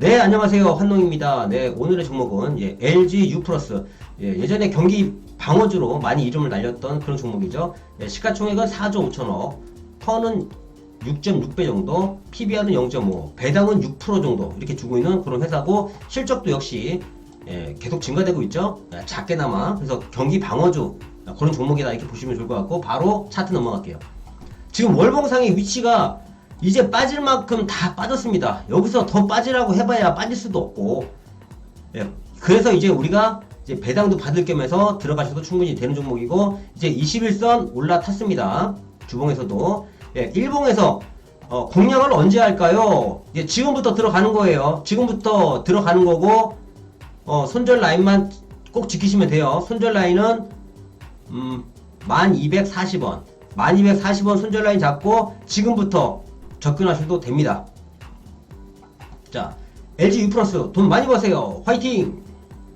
네, 안녕하세요. 환농입니다. 네, 오늘의 종목은 예, LG U 플러스. 예, 예전에 경기 방어주로 많이 이름을 날렸던 그런 종목이죠. 예, 시가총액은 4조 5천억, 턴은 6.6배 정도, PBR은 0.5, 배당은 6% 정도 이렇게 주고 있는 그런 회사고 실적도 역시 예, 계속 증가되고 있죠. 예, 작게나마 그래서 경기 방어주 아, 그런 종목이다 이렇게 보시면 좋을 것 같고 바로 차트 넘어갈게요. 지금 월봉상의 위치가 이제 빠질 만큼 다 빠졌습니다. 여기서 더 빠지라고 해봐야 빠질 수도 없고, 예, 그래서 이제 우리가 이제 배당도 받을 겸해서 들어가셔도 충분히 되는 종목이고, 이제 21선 올라탔습니다. 주봉에서도. 예, 일봉에서 어, 공략을 언제 할까요? 이제 지금부터 들어가는 거예요. 지금부터 들어가는 거고, 어, 손절 라인만 꼭 지키시면 돼요. 손절 라인은 음, 1240원. 1240원 손절 라인 잡고 지금부터 접근하셔도 됩니다. 자, LG U 플러스 돈 많이 버세요. 화이팅!